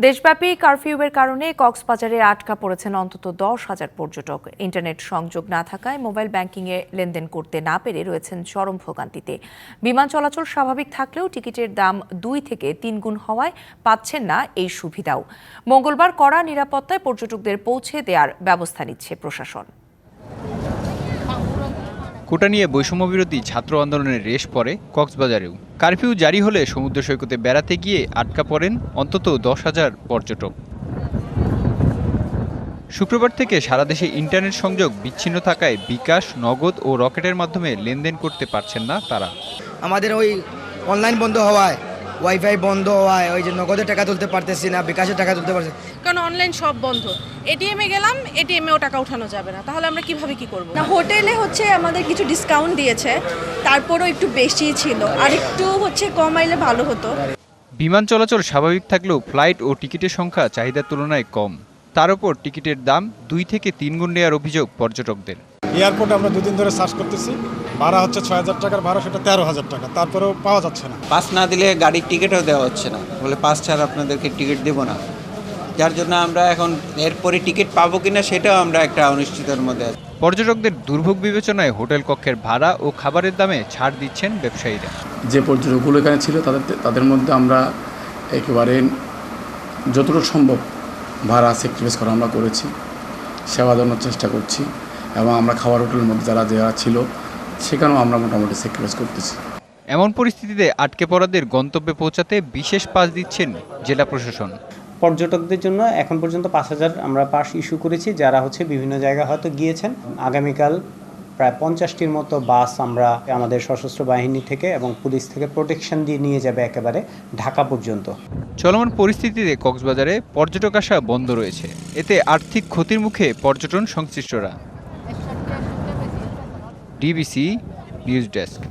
দেশব্যাপী কারফিউয়ের কারণে কক্সবাজারে আটকা পড়েছেন অন্তত দশ হাজার পর্যটক। ইন্টারনেট সংযোগ না থাকায় মোবাইল ব্যাংকিংয়ে লেনদেন করতে না পেরে রয়েছেন চরম ভোগান্তিতে। বিমান চলাচল স্বাভাবিক থাকলেও টিকিটের দাম দুই থেকে তিন গুণ হওয়ায় পাচ্ছেন না এই সুবিধাও। মঙ্গলবার কড়া নিরাপত্তায় পর্যটকদের পৌঁছে দেওয়ার ব্যবস্থা নিচ্ছে প্রশাসন। কোটা নিয়ে বৈষম্যবিরোধী ছাত্র আন্দোলনের রেশ পড়ে কক্সবাজারেও। কারফিউ জারি হলে সমুদ্র সৈকতে বেড়াতে গিয়ে আটকা পড়েন অন্তত দশ হাজার পর্যটক। শুক্রবার থেকে সারা দেশে ইন্টারনেট সংযোগ বিচ্ছিন্ন থাকায় বিকাশ, নগদ ও রকেটের মাধ্যমে লেনদেন করতে পারছেন না তারা। আমাদের ওই অনলাইন বন্ধ হওয়ায় ওয়াইফাই বন্ধ হওয়ায় ওই যে নগদে টাকা তুলতে পারতেছি না বিকাশে টাকা তুলতে পারছি কারণ অনলাইন সব বন্ধ। এটিএমে গেলাম এটিএমেও টাকা উঠানো যাবে না। তাহলে আমরা কীভাবে কি করব? না হোটেলে হচ্ছে আমাদের কিছু ডিসকাউন্ট দিয়েছে তারপরও একটু বেশি ছিল। আর একটু হচ্ছে কম আইলে ভালো হতো। বিমান চলাচল স্বাভাবিক থাকলেও ফ্লাইট ও টিকিটের সংখ্যা চাহিদার তুলনায় কম। তার উপর টিকিটের দাম দুই থেকে তিন গুণ নেওয়ার অভিযোগ পর্যটকদের। এয়ারপোর্টে আমরা দুদিন ধরে সার্চ করতেছি। ভাড়া হচ্ছে ছয় হাজার টাকার ভাড়া সেটা তেরো হাজার টাকা। তারপরেও পাওয়া যাচ্ছে না। পাস না দিলে গাড়ির টিকিটও দেওয়া হচ্ছে না। বলে পাস ছাড়া আপনাদেরকে টিকিট দেবো না। যার জন্য আমরা এখন এরপরে টিকিট পাবো কিনা সেটাও আমরা একটা অনিশ্চিতের মধ্যে আছি। পর্যটকদের দুর্ভোগ বিবেচনায় হোটেল কক্ষের ভাড়া ও খাবারের দামে ছাড় দিচ্ছেন ব্যবসায়ীরা। যে পর্যটকগুলো এখানে ছিল তাদের তাদের মধ্যে আমরা একেবারে যতটুকু সম্ভব ভাড়া স্যাক্রিফাইস করা আমরা করেছি সেবা দেওয়ার চেষ্টা করছি। এবং আমরা খাবার হোটেলের মধ্যে যারা যারা ছিল সেখানেও আমরা মোটামুটি স্যাক্রিফাইস করতেছি। এমন পরিস্থিতিতে আটকে পড়াদের গন্তব্যে পৌঁছাতে বিশেষ পাস দিচ্ছেন জেলা প্রশাসন। পর্যটকদের জন্য এখন পর্যন্ত পাঁচ হাজার আমরা পাস ইস্যু করেছি যারা হচ্ছে বিভিন্ন জায়গায় হয়তো গিয়েছেন। আগামীকাল প্রায় পঞ্চাশটির মতো বাস আমরা আমাদের সশস্ত্র বাহিনী থেকে এবং পুলিশ থেকে প্রোটেকশন দিয়ে নিয়ে যাবে একেবারে ঢাকা পর্যন্ত। চলমান পরিস্থিতিতে কক্সবাজারে পর্যটক আসা বন্ধ রয়েছে। এতে আর্থিক ক্ষতির মুখে পর্যটন সংশ্লিষ্টরা। DBC news desk